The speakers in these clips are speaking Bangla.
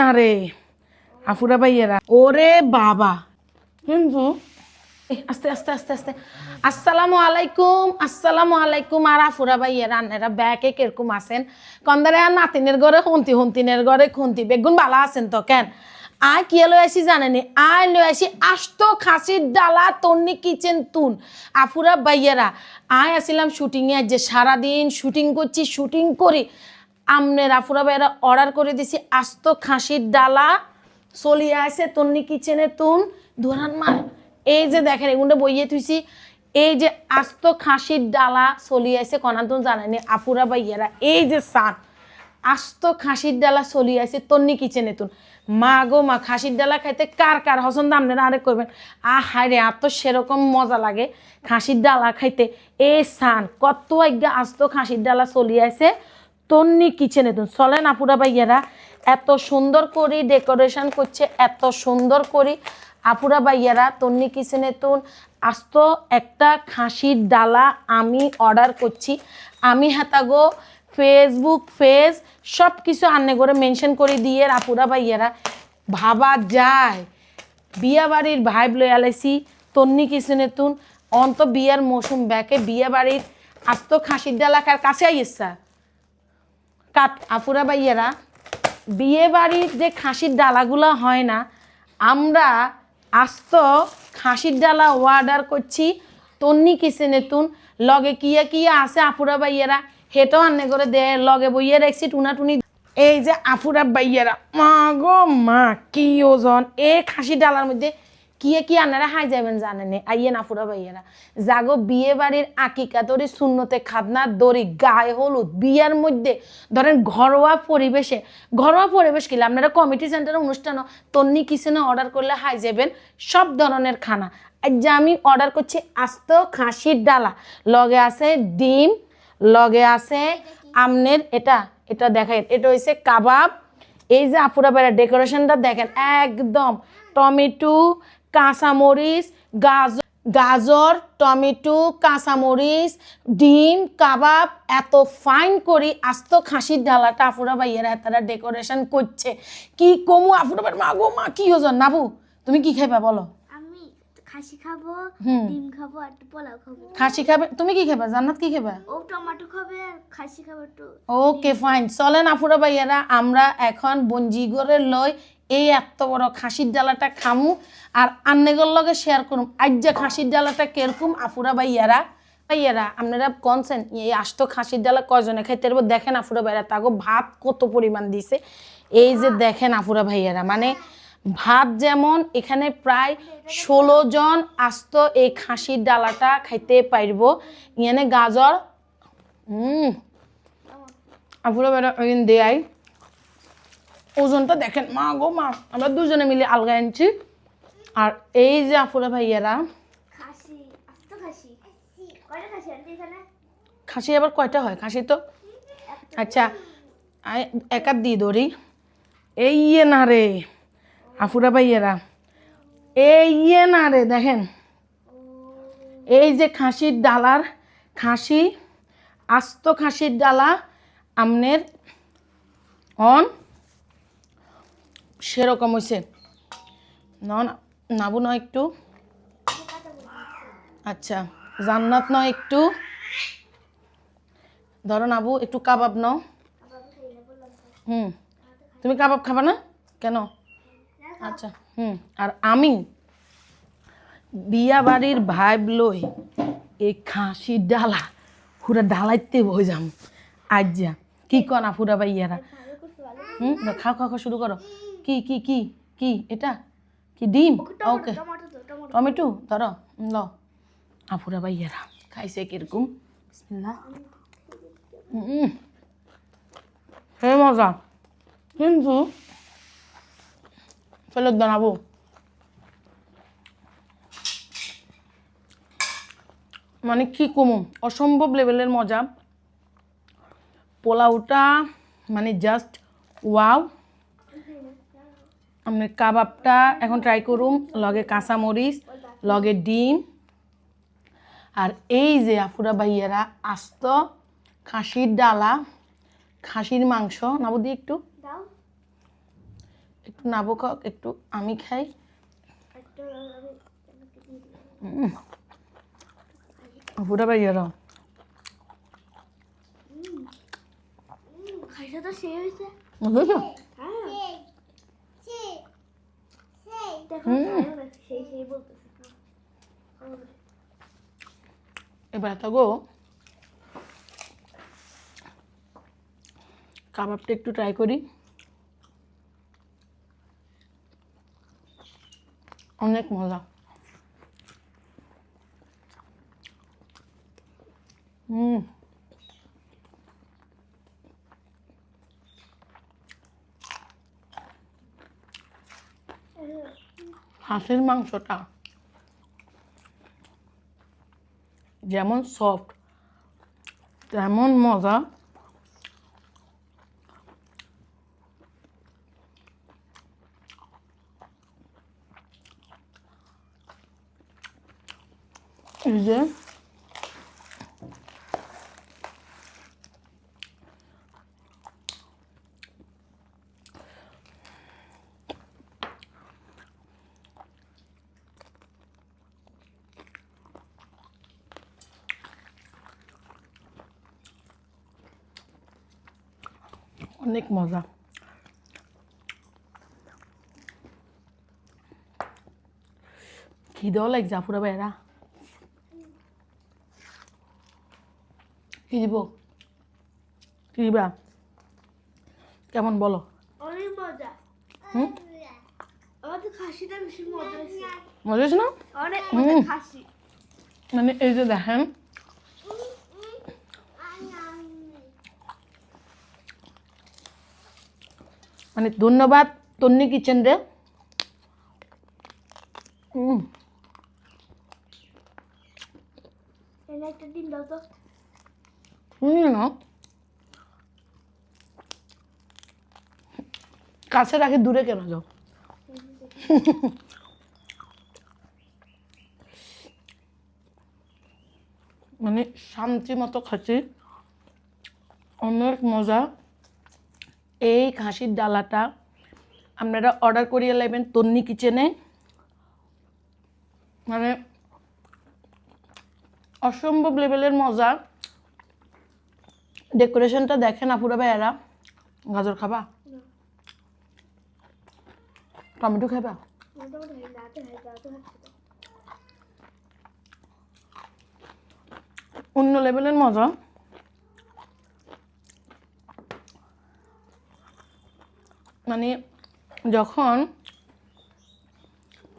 না রে আফুরা ভাইয়েরা। ওরে বাবা। কিন্তু আস্তে আস্তে আস্তে আস্তে। আসসালামু আলাইকুম আসসালামু আলাইকুম। আর আফুরা ভাইয়েরা আন্নারা ব্যাকে কীরকম আছেন? কন্দারে নাতিনের ঘরে হন্তি হন্তিনের ঘরে খুন্তি? বেগুন ভালো আছেন তো কেন? আয়, কি লই আসি জানেনি? আয় লই আসি আস্ত খাসির ডালা তন্নি কিচেন তুন। আফুরা ভাইয়েরা, আয়, আসিলাম শুটিংয়ে যে সারাদিন শুটিং করছি শুটিং করি। আমনের আফুরা ভাইয়েরা অর্ডার করে দিছি, আস্ত খাসির ডালা। চলিয়ে আসে তন্নি কিচেনে তুন ধরান মার। এই যে দেখেন এগুলো বইয়ে থুইছি, এই যে আস্ত খাসির ডালা চলিয়ে আসে কনাতন জানেনি আফুরা ভাইয়েরা, এই যে সান আস্ত খাসির ডালা চলিয়ে আসে তন্নি কিচেনে তুন। মা গো মা, খাসির ডালা খাইতে কার কার হসন দাম নেন আরে করবেন আ হায় রে, আর তো সেরকম মজা লাগে খাসির ডালা খাইতে। এ সান কত আজ্ঞা আস্ত খাসির ডালা চলিয়ে আসে তন্নি কিচেনে তুন চলেন আপুরা ভাইয়ারা, এত সুন্দর করে ডেকোরেশন করছে, এত সুন্দর করে। আপুরা ভাইয়ারা, তন্নি কিচেনে তুন আস্ত একটা খাসির ডালা আমি অর্ডার করছি। আমি হাতাগো ফেসবুক পেজ সব কিছু আন্নে করে মেনশন করে দিয়ে আপুরা ভাইয়ারা, ভাবা যায়। বিয়া বাড়ির ভাইব লই আলাইছি। তন্নি কিচেনে তুন অন্ত বিয়ার মৌসুম ব্যাকে বিয়া বাড়ির আস্ত খাসির ডালা কার কাছে আইসা কাট আফুরা ভাইয়েরা, বিয়ে বাড়ির যে খাসির ডালাগুলো হয় না, আমরা আস্ত খাসির ডালা অর্ডার করছি তন্নি কিচেনে তুন। লগে কিয়া কিয়া আছে আফুরা বাইয়েরা হেঁটেও আন্নে করে দে লগে বইয়ে রাখছি টুনাটুনি এই যে আফুরা ভাইয়েরা মা গো মা, কি ওজন। এ খাসি ডালার মধ্যে কিয়ে কি আনারা হাই যাবেন জানেনি আইয়ে নাফুরা ভাইয়েরা জাগো বিয়ে বাড়ির আকিকা তরি শূন্যতে খাদনা, দড়ি, গায়ে হলুদ, বিয়ার মধ্যে ধরেন ঘরোয়া পরিবেশে, ঘরোয়া পরিবেশ কিলে আপনারা কমিটি সেন্টারে অনুষ্ঠানও তন্নি কিচেনে অর্ডার করলে হাই যাবেন সব ধরনের খানা। যে আমি অর্ডার করছি আস্ত খাসির ডালা। লগে আছে ডিম, লগে আছে আমনের এটা এটা দেখাই। এটা হয়েছে কাবাব। এই যে আপুরা বেড়া ডেকোরেশনটা দেখেন, একদম টমেটো কাঁচামরিচ গাজর গাজর, টমেটো, কাঁচামরিচ, ডিম, কাবাব, এত ফাইন করি, আস্ত খাসির ডালাটা আফুরা ভাইয়েরা তারা ডেকোরেশন করছে। কি কমু আফুরা মা গো মা, কি ওজন? নাবু, তুমি কি খাইবা বলো? খাসি খাব ডিম খাব আর পোলাও খাব। খাসি খাবে? তুমি কি খাবা? জান্নাত কি খাবা? ও টমেটো খাবে আর খাসি খাবে একটু ওকে ফাইন চলেন আফুরা ভাইয়ারা আমরা এখন বঞ্জিগরের লই এই এত বড় খাসির ডালাটা খামু আর আন্নেগর লগে শেয়ার করুম। যে খাসির ডালাটা কীরকম আফুরা ভাইয়ারা? ভাইয়ারা আপনারা কনসেন এই আস্ত খাসির ডালা কয়জনে খাইতে পারব? দেখেন আফুরা ভাইয়ারা তাগো ভাত কত পরিমাণ দিছে। এই যে দেখেন আফুরা ভাইয়ারা মানে ভাত যেমন এখানে প্রায় ষোলো জন আস্ত এই খাসির ডালাটা খাইতে পারব। ইয়ানে গাজর হুম আপুরা বেড়া ওইদিন দেয়াই ওজনটা দেখেন মা গো মা আমরা দুজনে মিলে আলগা আনছি। আর এই যে আপুরা ভাইয়ারা খাসি আবার কয়টা হয়? খাসি তো? আচ্ছা একাত দিয়ে ধরি। এই ইয়ে না রে। আফুরা ভাইয়ারা, এই ইয়ে না রে, দেখেন, এই যে খাসির ডালার খাসি, আস্ত খাসির ডালা, আমনের অন সেরকম হয়েছে ন না- নাবু নয় একটু। আচ্ছা জান্নাত নয় একটু। ধরো নাবু, একটু কাবাব নাও। হুম, তুমি কাবাব খাবা না? কেন? আচ্ছা। হুম আর আমি বিয়া বাড়ির ভাইব লই এই খাসির ডালা পুরা ডালাইতে বই যাম। আজ যা কি কনা পুরা ভাইয়ারা হুম খাও খাও শুরু করো। কি কি কি কি এটা? কি ডিম? ওকে টমেটো ধরো লও। আফুরা ভাইয়ারা খাইছে কীরকম? বিসমিল্লাহ। হে মজা। কিন্তু ফেরত বানাবো। মানে কি কমু? অসম্ভব লেভেলের মজা। পোলাওটা মানে জাস্ট ওয়াও আমি কাবাবটা এখন ট্রাই করুম, লগে কাঁচামরিচ, লগে ডিম। আর এই যে আফুরা ভাইয়ারা আস্ত খাসির ডালা, খাসির মাংস নাবো দিয়ে একটু। একটু নাবো খাক একটু আমি খাই। ফুটা বলতেছে হ্যাঁ। এবার তো গো। কাবাবটা একটু ট্রাই করি। অনেক মজা। হুম হাঁসের মাংসটা যেমন সফট তেমন মজা। এই অনেক মজা খিদেও লাগ জাফুরা ভাইরা কি দিব? কি দিবা? কেমন বলো? অনেক মজা। হুম? আমাদের খাসিটা বেশি মজা মজা না? অনেক মজা খাসি। মানে এই যে দেখেন। মানে ধন্যবাদ তন্নি কিচেন রে। একটা ডিম দাও তো। কাছে রাখি দূরে কেন যাও? মানে শান্তি মতো খাচ্ছি। অনেক মজা। এই খাসির ডালাটা আপনারা অর্ডার করিয়ে লাইবেন তন্নি কিচেনে মানে অসম্ভব লেভেলের মজা। ডেকোরেশনটা দেখেন আপুরা ভাইয়ারা। গাজর খাবা? টমেটো খাবা। অন্য লেভেলের মজা। মানে যখন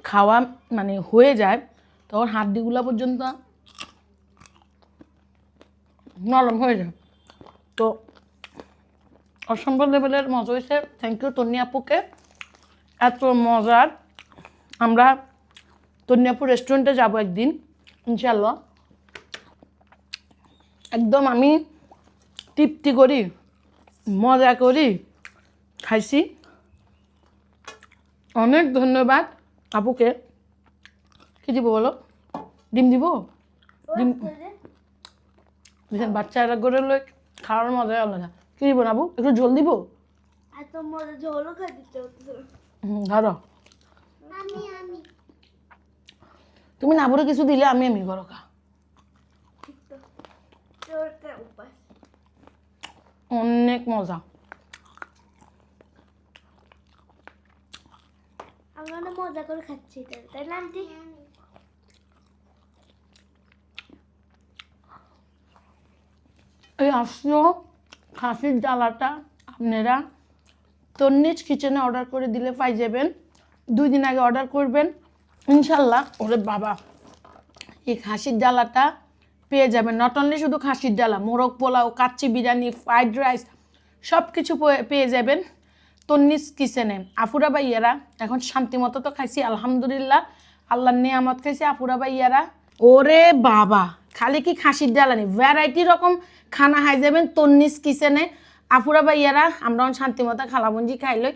খাওয়া মানে হয়ে যায় তখন হাড্ডিগুলো পর্যন্ত নরম হয়ে যায়। তো অসম্ভব লেভেলের মজা হয়েছে। থ্যাংক ইউ তন্নি আপুকে। এত মজার। আমরা তন্নি আপু রেস্টুরেন্টে যাব একদিন ইনশাল্লাহ একদম আমি তৃপ্তি করি মজা করি খাইছি। অনেক ধন্যবাদ আপুকে। কি দিব বলো? ডিম দিব? ডিম বাচ্চারা করে লই খাওয়ার মজাই আলাদা। কি দিব না একটু ঝোল দিব? এত মজা ঝোলও খাই দিতে হুম, ধরো। তুমি না বলে কিছু দিলে আমি আমি করো খা। অনেক মজা। আমরা মজা করে খাচ্ছি তাই না আসলো খাসির জ্বালাটা আপনারা। তন্নিজ কিচেনে অর্ডার করে দিলে পাই যাবেন। দুই দিন আগে অর্ডার করবেন। ইনশাল্লাহ ওরে বাবা, এই খাসির ডালাটা পেয়ে যাবেন। নট অনলি শুধু খাসির ডালা মোরগ পোলাও, কাচ্চি বিরিয়ানি ফ্রাইড রাইস সব কিছু পেয়ে যাবেন তন্নিস কিচেনে আফুরা বাইয়ারা এখন শান্তি মতো তো খাইছি, আলহামদুলিল্লাহ। আল্লাহর নিয়ামত খাইছি, আফুরা বাইয়ারা ওরে বাবা, খালি কি খাসির ডালানি ভ্যারাইটি রকম খানা খাই যাবেন, তন্নিস কিচেনে। আফুরা ভাইয়ারা, আমরা শান্তি মতো খালাবঞ্জি খাইলই।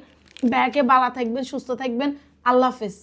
ব্যাকে বালা থাকবেন, সুস্থ থাকবেন। আল্লাহ হাফেজ।